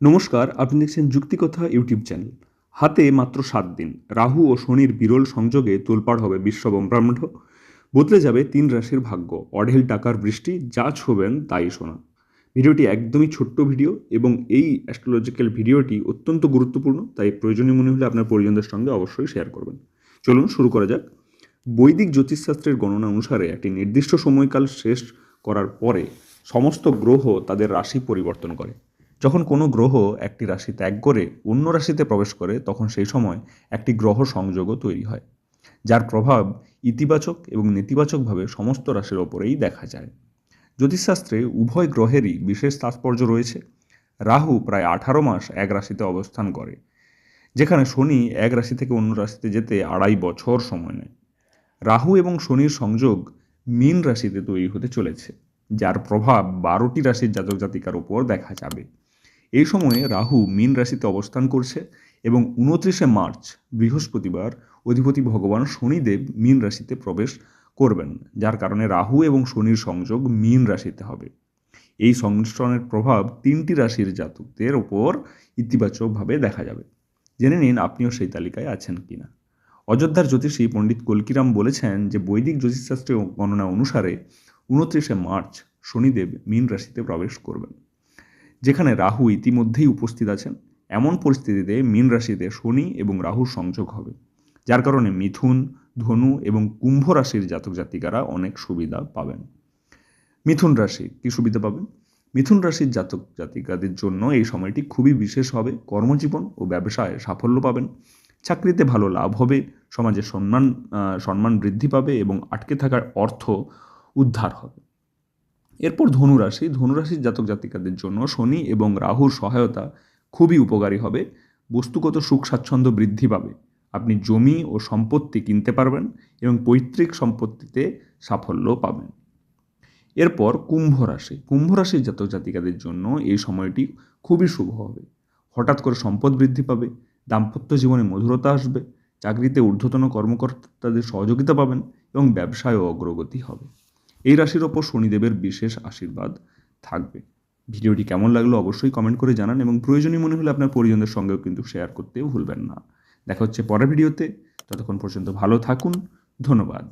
নমস্কার, আপনি দেখছেন যুক্তিকথা ইউটিউব চ্যানেল। হাতে মাত্র সাত দিন। রাহু ও শনির বিরল সংযোগে তোলপাড় হবে বিশ্ব ব্রহ্মাণ্ড। বদলে যাবে তিন রাশির ভাগ্য। অঢেল টাকার বৃষ্টি, যা ছোবেন তাই শোনা। ভিডিওটি একদমই ছোট্ট ভিডিও এবং এই অ্যাস্ট্রোলজিক্যাল ভিডিওটি অত্যন্ত গুরুত্বপূর্ণ, তাই প্রয়োজনীয় মনে হলে আপনার পরিজনদের সঙ্গে অবশ্যই শেয়ার করবেন। চলুন শুরু করা যাক। বৈদিক জ্যোতিষশাস্ত্রের গণনা অনুসারে একটি নির্দিষ্ট সময়কাল শেষ করার পরে সমস্ত গ্রহ তাদের রাশি পরিবর্তন করে। যখন কোনো গ্রহ একটি রাশি ত্যাগ করে অন্য রাশিতে প্রবেশ করে, তখন সেই সময় একটি গ্রহ সংযোগও তৈরি হয়, যার প্রভাব ইতিবাচক এবং নেতিবাচকভাবে সমস্ত রাশির ওপরেই দেখা যায়। জ্যোতিষশাস্ত্রে উভয় গ্রহেরই বিশেষ তাৎপর্য রয়েছে। রাহু প্রায় আঠারো মাস এক রাশিতে অবস্থান করে, যেখানে শনি এক রাশি থেকে অন্য রাশিতে যেতে আড়াই বছর সময় নেয়। রাহু এবং শনির সংযোগ মীন রাশিতে তৈরি হতে চলেছে, যার প্রভাব বারোটি রাশির জাতক জাতিকার উপর দেখা যাবে। এই সময়ে রাহু মীন রাশিতে অবস্থান করছে এবং উনত্রিশে মার্চ, বৃহস্পতিবার অধিপতি ভগবান শনিদেব মীন রাশিতে প্রবেশ করবেন, যার কারণে রাহু এবং শনির সংযোগ মীন রাশিতে হবে। এই সংমিশ্রণের প্রভাব তিনটি রাশির জাতকদের ওপর ইতিবাচকভাবে দেখা যাবে। জেনে নিন আপনিও সেই তালিকায় আছেন কিনা। অযোধ্যার জ্যোতিষী পণ্ডিত কলকিরাম বলেছেন যে, বৈদিক জ্যোতিষশাস্ত্রীয় গণনা অনুসারে উনত্রিশে মার্চ শনিদেব মীন রাশিতে প্রবেশ করবেন। যেখানে রাহু ইতিমধ্যেই উপস্থিত আছেন। এমন পরিস্থিতিতে মীন রাশিতে শনি এবং রাহুর সংযোগ হবে। যার কারণে মিথুন, ধনু এবং কুম্ভ রাশির জাতক জাতিকারা অনেক সুবিধা পাবেন। মিথুন রাশি, কী সুবিধা পাবেন? মিথুন রাশির জাতক জাতিকাদের জন্য এই সময়টি খুবই বিশেষ হবে। কর্মজীবন ও ব্যবসায় সাফল্য পাবেন। চাকরিতে ভালো লাভ হবে, সমাজে সম্মান সম্মান বৃদ্ধি পাবে এবং আটকে থাকার অর্থ উদ্ধার হবে। এরপর ধনুরাশি। ধনুরাশির জাতক জাতিকাদের জন্য শনি এবং রাহুর সহায়তা খুবই উপকারী হবে। বস্তুগত সুখ স্বাচ্ছন্দ্য বৃদ্ধি পাবে। আপনি জমি ও সম্পত্তি কিনতে পারবেন এবং পৈতৃক সম্পত্তিতে সাফল্য পাবেন। এরপর কুম্ভ রাশি। কুম্ভ রাশির জাতক জাতিকাদের জন্য এই সময়টি খুবই শুভ হবে। হঠাৎ করে সম্পদ বৃদ্ধি পাবে, দাম্পত্য জীবনে মধুরতা আসবে, চাকরিতে ঊর্ধ্বতন কর্মকর্তাদের সহযোগিতা পাবেন এবং ব্যবসায়ও অগ্রগতি হবে। এই রাশির ওপর শনিদেবের বিশেষ আশীর্বাদ থাকবে। ভিডিওটি কেমন লাগল অবশ্যই কমেন্ট করে জানান এবং প্রয়োজনীয় মনে হলে আপনার পরিজনদের সঙ্গেও কিন্তু শেয়ার করতেও ভুলবেন না। দেখা হচ্ছে পরের ভিডিওতে। ততক্ষণ পর্যন্ত ভালো থাকুন। ধন্যবাদ।